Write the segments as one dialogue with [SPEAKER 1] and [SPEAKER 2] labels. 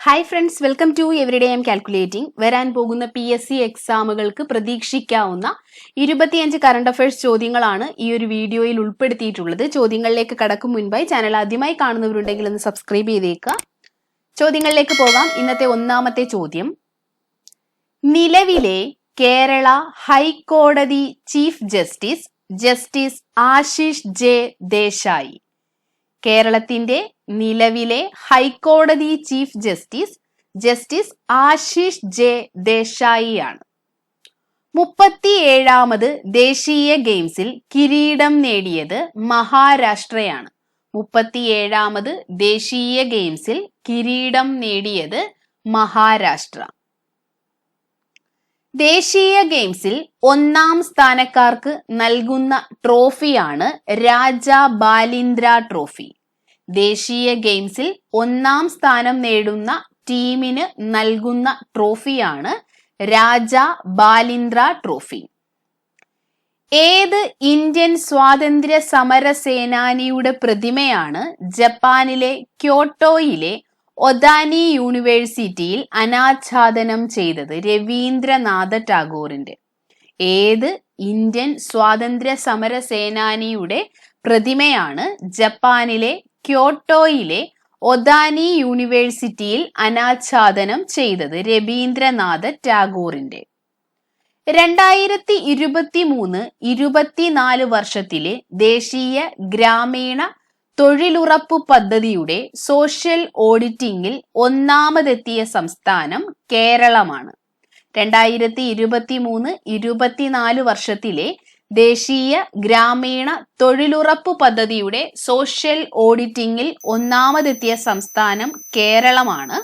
[SPEAKER 1] Hi friends welcome to everyday M calculating വരാൻ പോകുന്ന P S C എക്സാമുകൾക്ക് പ്രതീക്ഷിക്കാവുന്ന ഇരുപത്തിയഞ്ച് കറണ്ട് അഫയേഴ്സ് ചോദ്യങ്ങളാണ് ഈ ഒരു വീഡിയോയിൽ ഉൾപ്പെടുത്തിയിട്ടുള്ളത്. ചോദ്യങ്ങളിലേക്ക് കടക്കും മുൻപായി ചാനൽ ആദ്യമായി കാണുന്നവരുണ്ടെങ്കിൽ ഒന്ന് സബ്സ്ക്രൈബ് ചെയ്തേക്കുക. ചോദ്യങ്ങളിലേക്ക് പോകാം. ഇന്നത്തെ ഒന്നാമത്തെ ചോദ്യം. നിലവിലെ Kerala high court chief justice justice Ashish J Desai. കേരളത്തിന്റെ നിലവിലെ high court chief justice justice Ashish J Desai ആണ് മുപ്പത്തിയേഴാമത് ദേശീയ ഗെയിംസിൽ കിരീടം നേടിയത് മഹാരാഷ്ട്രയാണ്. മുപ്പത്തിയേഴാമത് ദേശീയ ഗെയിംസിൽ കിരീടം നേടിയത് മഹാരാഷ്ട്ര. ദേശീയ ഗെയിംസിൽ ഒന്നാം സ്ഥാനക്കാർക്ക് നൽകുന്ന ട്രോഫിയാണ് രാജ ബാലിന്ദ്ര ട്രോഫി. ദേശീയ ഗെയിംസിൽ ഒന്നാം സ്ഥാനം നേടുന്ന ടീമിന് നൽകുന്ന ട്രോഫിയാണ് രാജ ബാലിന്ദ്ര ട്രോഫി. ഏത് ഇന്ത്യൻ സ്വാതന്ത്ര്യ സമര സേനാനിയുടെ പ്രതിമയാണ് ജപ്പാനിലെ ക്യോട്ടോയിലെ ഒദാനി യൂണിവേഴ്സിറ്റിയിൽ അനാച്ഛാദനം ചെയ്തത് രവീന്ദ്രനാഥ ടാഗോറിന്റെ. ഏത് ഇന്ത്യൻ സ്വാതന്ത്ര്യ സമര സേനാനിയുടെ പ്രതിമയാണ് ജപ്പാനിലെ ക്യോട്ടോയിലെ ഒദാനി യൂണിവേഴ്സിറ്റിയിൽ അനാച്ഛാദനം ചെയ്തത് രവീന്ദ്രനാഥ ടാഗോറിന്റെ. രണ്ടായിരത്തി ഇരുപത്തി മൂന്ന് ഇരുപത്തിനാല് വർഷത്തിലെ ദേശീയ ഗ്രാമീണ തൊഴിലുറപ്പ് പദ്ധതിയുടെ സോഷ്യൽ ഓഡിറ്റിംഗിൽ ഒന്നാമതെത്തിയ സംസ്ഥാനം കേരളമാണ്. രണ്ടായിരത്തി ഇരുപത്തി മൂന്ന് ഇരുപത്തിനാല് വർഷത്തിലെ ദേശീയ ഗ്രാമീണ തൊഴിലുറപ്പ് പദ്ധതിയുടെ സോഷ്യൽ ഓഡിറ്റിംഗിൽ ഒന്നാമതെത്തിയ സംസ്ഥാനം കേരളമാണ്.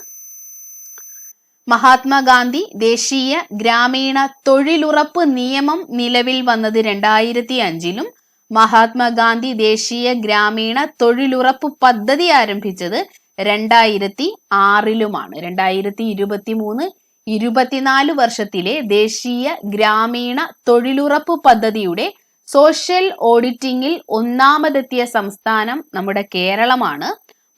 [SPEAKER 1] മഹാത്മാഗാന്ധി ദേശീയ ഗ്രാമീണ തൊഴിലുറപ്പ് നിയമം നിലവിൽ വന്നത് രണ്ടായിരത്തി അഞ്ചിലും മഹാത്മാഗാന്ധി ദേശീയ ഗ്രാമീണ തൊഴിലുറപ്പ് പദ്ധതി ആരംഭിച്ചത് രണ്ടായിരത്തി ആറിലുമാണ്. രണ്ടായിരത്തി ഇരുപത്തി മൂന്ന് ഇരുപത്തിനാല് വർഷത്തിലെ ദേശീയ ഗ്രാമീണ തൊഴിലുറപ്പ് പദ്ധതിയുടെ സോഷ്യൽ ഓഡിറ്റിംഗിൽ ഒന്നാമതെത്തിയ സംസ്ഥാനം നമ്മുടെ കേരളമാണ്.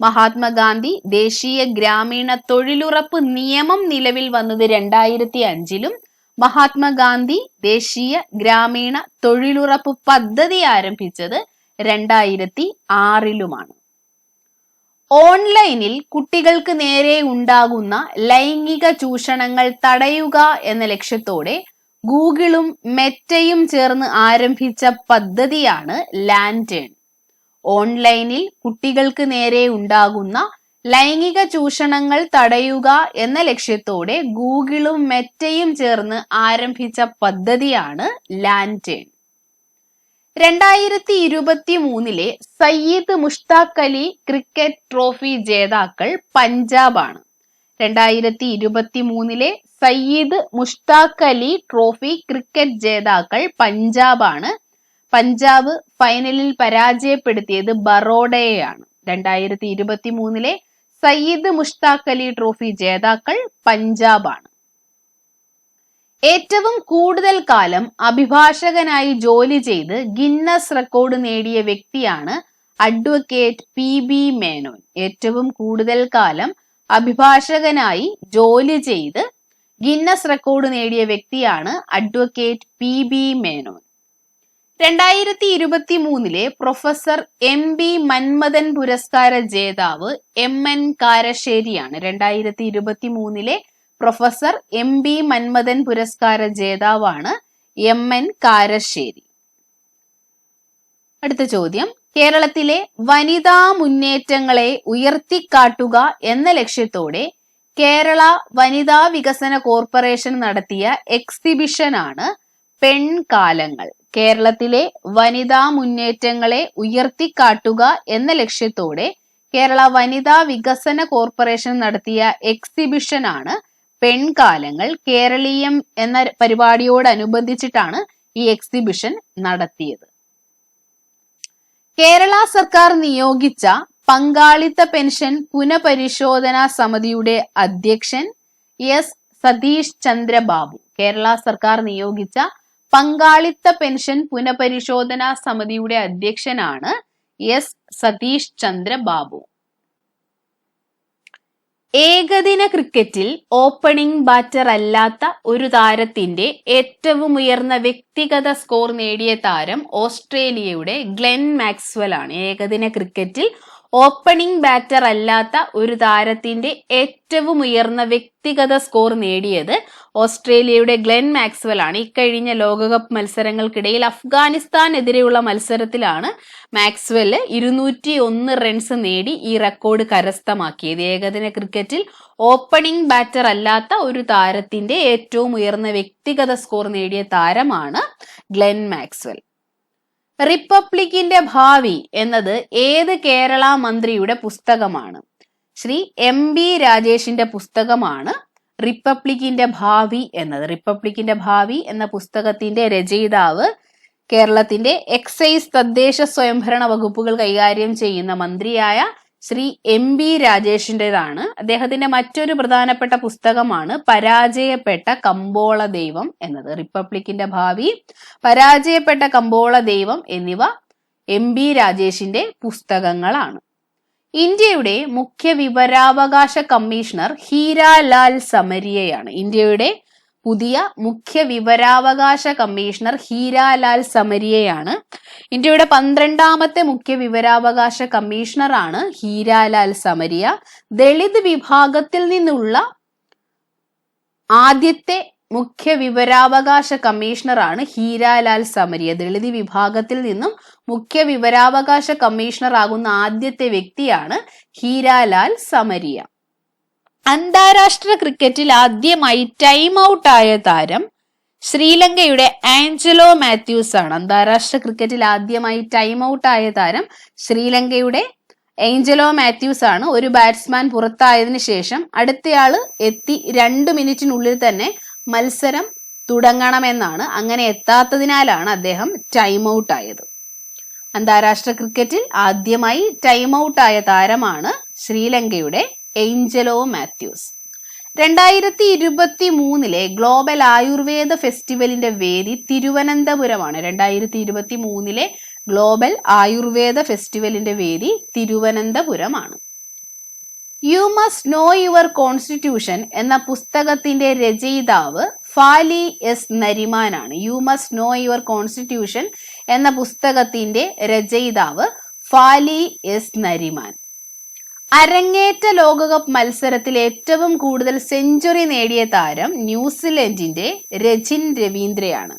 [SPEAKER 1] മഹാത്മാഗാന്ധി ദേശീയ ഗ്രാമീണ തൊഴിലുറപ്പ് നിയമം നിലവിൽ വന്നത് രണ്ടായിരത്തി അഞ്ചിലും മഹാത്മാഗാന്ധി ദേശീയ ഗ്രാമീണ തൊഴിലുറപ്പ് പദ്ധതി ആരംഭിച്ചത് രണ്ടായിരത്തി ആറിലുമാണ്. ഓൺലൈനിൽ കുട്ടികൾക്ക് നേരെ ഉണ്ടാകുന്ന ലൈംഗിക ചൂഷണങ്ങൾ തടയുക എന്ന ലക്ഷ്യത്തോടെ ഗൂഗിളും മെറ്റയും ചേർന്ന് ആരംഭിച്ച പദ്ധതിയാണ് ലാൻഡേൺ ഓൺലൈനിൽ കുട്ടികൾക്ക് നേരെ ഉണ്ടാകുന്ന ലൈംഗിക ചൂഷണങ്ങൾ തടയുക എന്ന ലക്ഷ്യത്തോടെ ഗൂഗിളും മെറ്റയും ചേർന്ന് ആരംഭിച്ച പദ്ധതിയാണ് ലാന്റേൺ. രണ്ടായിരത്തി ഇരുപത്തി മൂന്നിലെ സയ്യിദ് മുഷ്താഖ് അലി ക്രിക്കറ്റ് ട്രോഫി ജേതാക്കൾ പഞ്ചാബാണ്. രണ്ടായിരത്തി ഇരുപത്തി മൂന്നിലെ സയ്യിദ് മുഷ്താഖ് അലി ട്രോഫി ക്രിക്കറ്റ് ജേതാക്കൾ പഞ്ചാബാണ്. പഞ്ചാബ് ഫൈനലിൽ പരാജയപ്പെടുത്തിയത് ബറോഡയെയാണ്. രണ്ടായിരത്തി ഇരുപത്തി മൂന്നിലെ സയ്യിദ് മുഷ്താഖ് അലി ട്രോഫി ജേതാക്കൾ പഞ്ചാബാണ്. ഏറ്റവും കൂടുതൽ കാലം അഭിഭാഷകനായി ജോലി ചെയ്ത് ഗിന്നസ് റെക്കോർഡ് നേടിയ വ്യക്തിയാണ് അഡ്വക്കേറ്റ് പി ബി മേനോൻ. ഏറ്റവും കൂടുതൽ കാലം അഭിഭാഷകനായി ജോലി ചെയ്ത് ഗിന്നസ് റെക്കോർഡ് നേടിയ വ്യക്തിയാണ് അഡ്വക്കേറ്റ് പി ബി മേനോൻ. രണ്ടായിരത്തി ഇരുപത്തി മൂന്നിലെ പ്രൊഫസർ എം ബി മന്മഥൻ പുരസ്കാര ജേതാവ് എം എൻ കാരശ്ശേരിയാണ് രണ്ടായിരത്തി ഇരുപത്തി മൂന്നിലെ പ്രൊഫസർ എം ബി മന്മഥൻ പുരസ്കാര ജേതാവാണ് എം എൻ കാരശ്ശേരി. അടുത്ത ചോദ്യം. കേരളത്തിലെ വനിതാ മുന്നേറ്റങ്ങളെ ഉയർത്തിക്കാട്ടുക എന്ന ലക്ഷ്യത്തോടെ കേരള വനിതാ വികസന കോർപ്പറേഷൻ നടത്തിയ എക്സിബിഷനാണ് പെൺകാലങ്ങൾ. കേരളത്തിലെ വനിതാ മുന്നേറ്റങ്ങളെ ഉയർത്തിക്കാട്ടുക എന്ന ലക്ഷ്യത്തോടെ കേരള വനിതാ വികസന കോർപ്പറേഷൻ നടത്തിയ എക്സിബിഷനാണ് പെൺകാലങ്ങൾ കേരളീയം എന്ന പരിപാടിയോടനുബന്ധിച്ചിട്ടാണ് ഈ എക്സിബിഷൻ നടത്തിയത്. കേരള സർക്കാർ നിയോഗിച്ച പങ്കാളിത്ത പെൻഷൻ പുനഃപരിശോധനാ സമിതിയുടെ അധ്യക്ഷൻ എസ് സതീഷ് ചന്ദ്രബാബു. കേരള സർക്കാർ നിയോഗിച്ച പങ്കാളിത്ത പെൻഷൻ പുനഃപരിശോധനാ സമിതിയുടെ അധ്യക്ഷനാണ് എസ് സതീഷ് ചന്ദ്ര ബാബു. ഏകദിന ക്രിക്കറ്റിൽ ഓപ്പണിംഗ് ബാറ്റർ അല്ലാത്ത ഒരു താരത്തിന്റെ ഏറ്റവും ഉയർന്ന വ്യക്തിഗത സ്കോർ നേടിയ താരം ഓസ്ട്രേലിയയുടെ ഗ്ലെൻ മാക്സ്വൽ ആണ് ഏകദിന ക്രിക്കറ്റിൽ ഓപ്പണിംഗ് ബാറ്റർ അല്ലാത്ത ഒരു താരത്തിന്റെ ഏറ്റവും ഉയർന്ന വ്യക്തിഗത സ്കോർ നേടിയത് ഓസ്ട്രേലിയയുടെ ഗ്ലെൻ മാക്സ്വൽ ആണ്. ഇക്കഴിഞ്ഞ ലോകകപ്പ് മത്സരങ്ങൾക്കിടയിൽ അഫ്ഗാനിസ്ഥാനെതിരെയുള്ള മത്സരത്തിലാണ് മാക്സ്വെൽ ഇരുന്നൂറ്റി ഒന്ന് റൺസ് നേടി ഈ റെക്കോർഡ് കരസ്ഥമാക്കിയത്. ഏകദിന ക്രിക്കറ്റിൽ ഓപ്പണിംഗ് ബാറ്റർ അല്ലാത്ത ഒരു താരത്തിന്റെ ഏറ്റവും ഉയർന്ന വ്യക്തിഗത സ്കോർ നേടിയ താരമാണ് ഗ്ലെൻ മാക്സ്വെൽ. റിപ്പബ്ലിക്കിന്റെ ഭാവി എന്നത് ഏത് കേരള മന്ത്രിയുടെ പുസ്തകമാണ്? ശ്രീ എം ബി രാജേഷിന്റെ പുസ്തകമാണ് റിപ്പബ്ലിക്കിന്റെ ഭാവി എന്നത്. റിപ്പബ്ലിക്കിന്റെ ഭാവി എന്ന പുസ്തകത്തിന്റെ രചയിതാവ് കേരളത്തിന്റെ എക്സൈസ് തദ്ദേശ സ്വയംഭരണ വകുപ്പുകൾ കൈകാര്യം ചെയ്യുന്ന മന്ത്രിയായ ശ്രീ എം ബി രാജേഷിന്റെതാണ് അദ്ദേഹത്തിന്റെ മറ്റൊരു പ്രധാനപ്പെട്ട പുസ്തകമാണ് പരാജയപ്പെട്ട കമ്പോള ദൈവം എന്നത്. റിപ്പബ്ലിക്കിന്റെ ഭാവി പരാജയപ്പെട്ട കമ്പോള ദൈവം എന്നിവ എം ബി രാജേഷിന്റെ പുസ്തകങ്ങളാണ്. ഇന്ത്യയുടെ മുഖ്യ വിവരാവകാശ കമ്മീഷണർ ഹീരാലാൽ സമരിയയാണ്. ഇന്ത്യയുടെ പുതിയ മുഖ്യ വിവരാവകാശ കമ്മീഷണർ ഹീരാലാൽ സമരിയയാണ്. ഇന്ത്യയുടെ പന്ത്രണ്ടാമത്തെ മുഖ്യ വിവരാവകാശ കമ്മീഷണറാണ് ഹീരാലാൽ സമരിയ. ദളിത് വിഭാഗത്തിൽ നിന്നുള്ള ആദ്യത്തെ മുഖ്യ വിവരാവകാശ കമ്മീഷണറാണ് ഹീരാലാൽ സമരിയ. ദളിത് വിഭാഗത്തിൽ നിന്നും മുഖ്യ വിവരാവകാശ കമ്മീഷണർ ആകുന്ന ആദ്യത്തെ വ്യക്തിയാണ് ഹീരാലാൽ സമരിയ. അന്താരാഷ്ട്ര ക്രിക്കറ്റിൽ ആദ്യമായി ടൈം ഔട്ട് ആയ താരം ശ്രീലങ്കയുടെ ആഞ്ചലോ മാത്യൂസ് ആണ്. അന്താരാഷ്ട്ര ക്രിക്കറ്റിൽ ആദ്യമായി ടൈം ഔട്ട് ആയ താരം ശ്രീലങ്കയുടെ ഏഞ്ചലോ മാത്യൂസ് ആണ്. ഒരു ബാറ്റ്സ്മാൻ പുറത്തായതിനു ശേഷം അടുത്തയാൾ എത്തി രണ്ട് മിനിറ്റിനുള്ളിൽ തന്നെ മത്സരം തുടങ്ങണമെന്നാണ്. അങ്ങനെ എത്താത്തതിനാലാണ് അദ്ദേഹം ടൈം ഔട്ട് ആയത് അന്താരാഷ്ട്ര ക്രിക്കറ്റിൽ ആദ്യമായി ടൈം ഔട്ട് ആയ താരമാണ് ശ്രീലങ്കയുടെ ഏഞ്ചലോ മാത്യൂസ്. രണ്ടായിരത്തി ഇരുപത്തി മൂന്നിലെ ഗ്ലോബൽ ആയുർവേദ ഫെസ്റ്റിവലിന്റെ വേദി തിരുവനന്തപുരമാണ്. രണ്ടായിരത്തി ഇരുപത്തി മൂന്നിലെ ഗ്ലോബൽ ആയുർവേദ ഫെസ്റ്റിവലിന്റെ വേദി തിരുവനന്തപുരമാണ്. You must know your constitution എന്ന പുസ്തകത്തിന്റെ രചയിതാവ് Fali S നരിമാനാണ്. You must know your constitution എന്ന പുസ്തകത്തിന്റെ രചയിതാവ് ഫാലി എസ് നരിമാൻ. അരങ്ങേറ്റ ലോകകപ്പ് മത്സരത്തിൽ ഏറ്റവും കൂടുതൽ സെഞ്ചുറി നേടിയ താരം ന്യൂസിലൻഡിന്റെ രജിൻ രവീന്ദ്രയാണ്.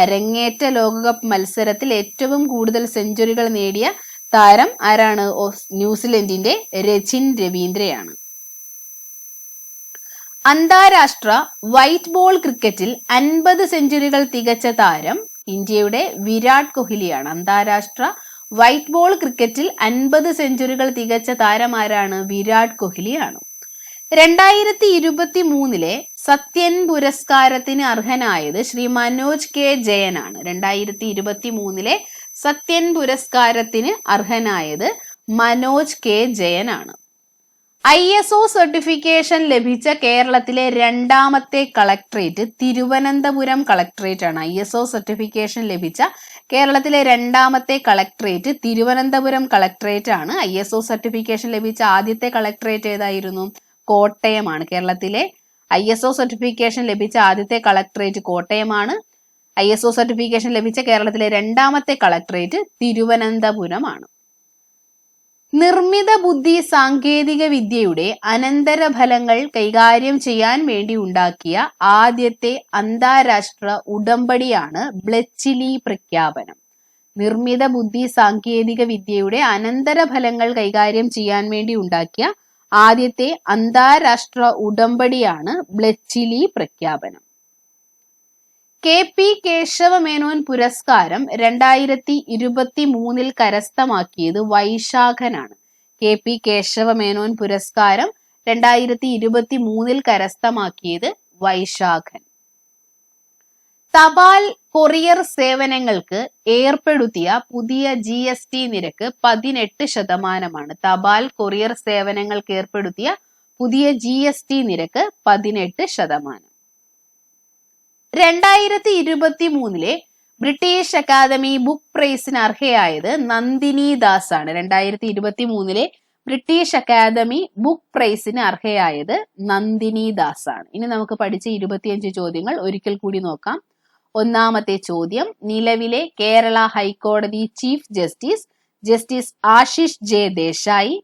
[SPEAKER 1] അരങ്ങേറ്റ ലോകകപ്പ് മത്സരത്തിൽ ഏറ്റവും കൂടുതൽ സെഞ്ചുറികൾ നേടിയ താരം ആരാണ്? ന്യൂസിലൻഡിന്റെ രജിൻ രവീന്ദ്രയാണ്. അന്താരാഷ്ട്ര വൈറ്റ് ബോൾ ക്രിക്കറ്റിൽ അൻപത് സെഞ്ചുറികൾ തികച്ച താരം ഇന്ത്യയുടെ വിരാട് കോഹ്ലിയാണ്. അന്താരാഷ്ട്ര വൈറ്റ് ബോൾ ക്രിക്കറ്റിൽ അൻപത് സെഞ്ചുറികൾ തികച്ച താരമാരാണ് വിരാട് കോഹ്ലിയാണ്. രണ്ടായിരത്തി ഇരുപത്തി മൂന്നിലെ സത്യൻ പുരസ്കാരത്തിന് അർഹനായത് ശ്രീ മനോജ് കെ ജയനാണ്. രണ്ടായിരത്തി ഇരുപത്തി മൂന്നിലെ സത്യൻ പുരസ്കാരത്തിന് അർഹനായത് മനോജ് കെ ജയനാണ്. ഐ എസ് ഒ സർട്ടിഫിക്കേഷൻ ലഭിച്ച കേരളത്തിലെ രണ്ടാമത്തെ കളക്ട്രേറ്റ് തിരുവനന്തപുരം കളക്ട്രേറ്റ് ആണ് ഐ എസ് ഒ സർട്ടിഫിക്കേഷൻ ലഭിച്ച കേരളത്തിലെ രണ്ടാമത്തെ കളക്ട്രേറ്റ് തിരുവനന്തപുരം കളക്ട്രേറ്റ് ആണ് ഐ എസ് ഒ സർട്ടിഫിക്കേഷൻ ലഭിച്ച ആദ്യത്തെ കളക്ട്രേറ്റ് ഏതായിരുന്നു? കോട്ടയമാണ്. കേരളത്തിലെ ഐ എസ് ഒ സർട്ടിഫിക്കേഷൻ ലഭിച്ച ആദ്യത്തെ കളക്ട്രേറ്റ് കോട്ടയമാണ്. ഐ എസ് ഒ സർട്ടിഫിക്കേഷൻ ലഭിച്ച കേരളത്തിലെ രണ്ടാമത്തെ കളക്ട്രേറ്റ് തിരുവനന്തപുരമാണ്. നിർമ്മിത ബുദ്ധി സാങ്കേതിക വിദ്യയുടെ അനന്തരഫലങ്ങൾ കൈകാര്യം ചെയ്യാൻ വേണ്ടി ഉണ്ടാക്കിയ ആദ്യത്തെ അന്താരാഷ്ട്ര ഉടമ്പടിയാണ് ബ്ലച്ചിലി പ്രഖ്യാപനം. നിർമ്മിത ബുദ്ധി സാങ്കേതിക വിദ്യയുടെ അനന്തരഫലങ്ങൾ കൈകാര്യം ചെയ്യാൻ വേണ്ടി ഉണ്ടാക്കിയ ആദ്യത്തെ അന്താരാഷ്ട്ര ഉടമ്പടിയാണ് ബ്ലച്ചിലി പ്രഖ്യാപനം. കെ പി കേശവമേനോൻ പുരസ്കാരം രണ്ടായിരത്തി ഇരുപത്തി മൂന്നിൽ കരസ്ഥമാക്കിയത് വൈശാഖനാണ്. കെ പി കേശവമേനോൻ പുരസ്കാരം രണ്ടായിരത്തി ഇരുപത്തി മൂന്നിൽ കരസ്ഥമാക്കിയത് വൈശാഖൻ. തപാൽ കൊറിയർ സേവനങ്ങൾക്ക് ഏർപ്പെടുത്തിയ പുതിയ ജി എസ് ടി നിരക്ക് പതിനെട്ട് ശതമാനമാണ്. തപാൽ കൊറിയർ സേവനങ്ങൾക്ക് ഏർപ്പെടുത്തിയ പുതിയ ജി എസ് ടി നിരക്ക് പതിനെട്ട് ശതമാനം. രണ്ടായിരത്തി ഇരുപത്തി മൂന്നിലെ ബ്രിട്ടീഷ് അക്കാദമി ബുക്ക് പ്രൈസിന് അർഹയായത് നന്ദിനി ദാസ് ആണ് രണ്ടായിരത്തി ഇരുപത്തി മൂന്നിലെ ബ്രിട്ടീഷ് അക്കാദമി ബുക്ക് പ്രൈസിന് അർഹയായത് നന്ദിനി ദാസ് ആണ് ഇനി നമുക്ക് പഠിച്ച ഇരുപത്തിയഞ്ച് ചോദ്യങ്ങൾ ഒരിക്കൽ കൂടി നോക്കാം. ഒന്നാമത്തെ ചോദ്യം നിലവിലെ കേരള ഹൈക്കോടതി chief justice justice Ashish J Desai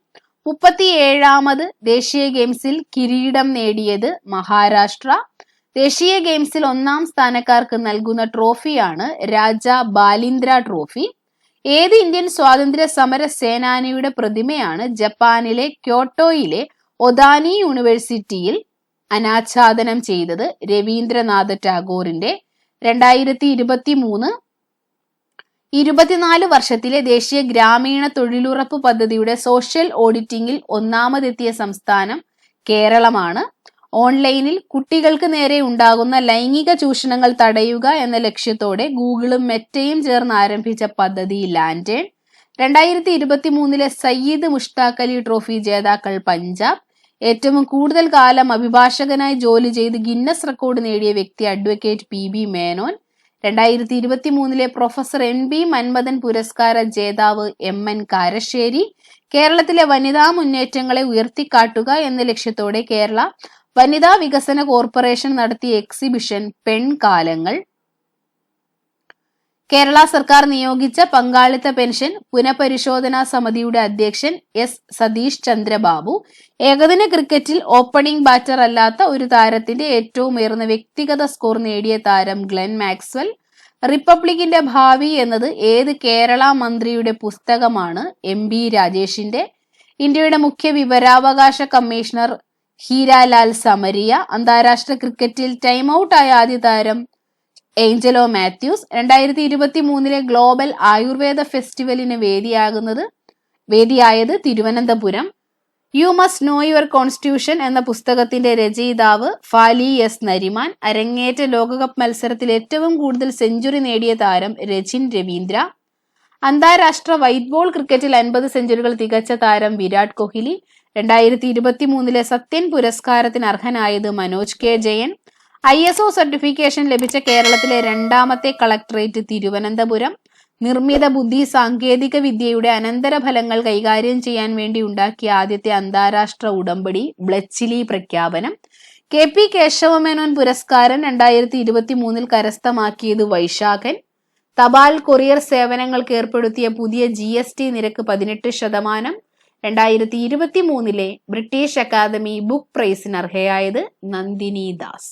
[SPEAKER 1] മുപ്പത്തിയേഴാമത് ദേശീയ ഗെയിംസിൽ കിരീടം നേടിയത് മഹാരാഷ്ട്ര ദേശീയ ഗെയിംസിൽ ഒന്നാം സ്ഥാനക്കാർക്ക് നൽകുന്ന ട്രോഫിയാണ് രാജ ബാലീന്ദ്ര ട്രോഫി. ഏത് ഇന്ത്യൻ സ്വാതന്ത്ര്യ സമര സേനാനിയുടെ പ്രതിമയാണ് ജപ്പാനിലെ ക്യോട്ടോയിലെ ഒദാനി യൂണിവേഴ്സിറ്റിയിൽ അനാച്ഛാദനം ചെയ്തത് രവീന്ദ്രനാഥ ടാഗോറിന്റെ രണ്ടായിരത്തി ഇരുപത്തി മൂന്ന് ഇരുപത്തിനാല് വർഷത്തിലെ ദേശീയ ഗ്രാമീണ തൊഴിലുറപ്പ് പദ്ധതിയുടെ സോഷ്യൽ ഓഡിറ്റിംഗിൽ ഒന്നാമതെത്തിയ സംസ്ഥാനം കേരളമാണ്. ഓൺലൈനിൽ കുട്ടികൾക്ക് നേരെ ഉണ്ടാകുന്ന ലൈംഗിക ചൂഷണങ്ങൾ തടയുക എന്ന ലക്ഷ്യത്തോടെ ഗൂഗിളും മെറ്റയും ചേർന്ന് ആരംഭിച്ച പദ്ധതി ലാൻഡേൺ രണ്ടായിരത്തി ഇരുപത്തി മൂന്നിലെ സയ്യിദ് മുഷ്താഖ് അലി ട്രോഫി ജേതാക്കൾ പഞ്ചാബ്. ഏറ്റവും കൂടുതൽ കാലം അഭിഭാഷകനായി ജോലി ചെയ്ത് ഗിന്നസ് റെക്കോർഡ് നേടിയ വ്യക്തി അഡ്വക്കേറ്റ് പി ബി മേനോൻ. രണ്ടായിരത്തി ഇരുപത്തി മൂന്നിലെ പ്രൊഫസർ എൻ ബി മന്മഥൻ പുരസ്കാര ജേതാവ് എം എൻ കാരശ്ശേരി. കേരളത്തിലെ വനിതാ മുന്നേറ്റങ്ങളെ ഉയർത്തിക്കാട്ടുക എന്ന ലക്ഷ്യത്തോടെ കേരള വനിതാ വികസന കോർപ്പറേഷൻ നടത്തിയ എക്സിബിഷൻ പെൺകാലങ്ങൾ. കേരള സർക്കാർ നിയോഗിച്ച പങ്കാളിത്ത പെൻഷൻ പുനഃപരിശോധനാ സമിതിയുടെ അധ്യക്ഷൻ എസ് സതീഷ് ചന്ദ്രബാബു. ഏകദിന ക്രിക്കറ്റിൽ ഓപ്പണിംഗ് ബാറ്റർ അല്ലാത്ത ഒരു താരത്തിന്റെ ഏറ്റവും ഉയർന്ന വ്യക്തിഗത സ്കോർ നേടിയ താരം ഗ്ലെൻ മാക്സ്വെൽ. റിപ്പബ്ലിക്കിന്റെ ഭാവി എന്നത് ഏത് കേരള മന്ത്രിയുടെ പുസ്തകമാണ്? എം ബി രാജേഷിന്റെ. ഇന്ത്യയുടെ മുഖ്യ വിവരാവകാശ കമ്മീഷണർ ഹീരാലാൽ സമരിയ അന്താരാഷ്ട്ര ക്രിക്കറ്റിൽ ടൈം ആയ ആദ്യ താരം ഏഞ്ചലോ മാത്യൂസ്. രണ്ടായിരത്തി ഇരുപത്തി മൂന്നിലെ ഗ്ലോബൽ ആയുർവേദ ഫെസ്റ്റിവലിന് വേദിയാകുന്നത് വേദിയായത് Thiruvananthapuram. You must know your constitution എന്ന പുസ്തകത്തിന്റെ രചയിതാവ് ഫാലി എസ് നരിമാൻ. അരങ്ങേറ്റ ലോകകപ്പ് മത്സരത്തിൽ ഏറ്റവും കൂടുതൽ സെഞ്ചുറി നേടിയ താരം രജിൻ രവീന്ദ്ര. അന്താരാഷ്ട്ര വൈറ്റ് ബോൾ ക്രിക്കറ്റിൽ അൻപത് സെഞ്ചുറികൾ തികച്ച താരം വിരാട് കോഹ്ലി. രണ്ടായിരത്തി ഇരുപത്തി മൂന്നിലെ സത്യൻ പുരസ്കാരത്തിന് അർഹനായത് Manoj K Jayan. I S O certification ലഭിച്ച കേരളത്തിലെ രണ്ടാമത്തെ കളക്ടറേറ്റ് തിരുവനന്തപുരം. നിർമ്മിത ബുദ്ധി സാങ്കേതിക വിദ്യയുടെ അനന്തരഫലങ്ങൾ കൈകാര്യം ചെയ്യാൻ വേണ്ടി ഉണ്ടാക്കിയ ആദ്യത്തെ അന്താരാഷ്ട്ര ഉടമ്പടി ബ്ലച്ചിലി പ്രഖ്യാപനം. കെ പി കേശവമേനോൻ പുരസ്കാരം രണ്ടായിരത്തി ഇരുപത്തി മൂന്നിൽ കരസ്ഥമാക്കിയത് വൈശാഖൻ. തപാൽ കൊറിയർ സേവനങ്ങൾക്ക് ഏർപ്പെടുത്തിയ പുതിയ ജി എസ് ടി നിരക്ക് പതിനെട്ട് ശതമാനം. രണ്ടായിരത്തി ഇരുപത്തി മൂന്നിലെ ബ്രിട്ടീഷ് അക്കാദമി ബുക്ക് പ്രൈസിന് അർഹയായത് നന്ദിനി ദാസ്.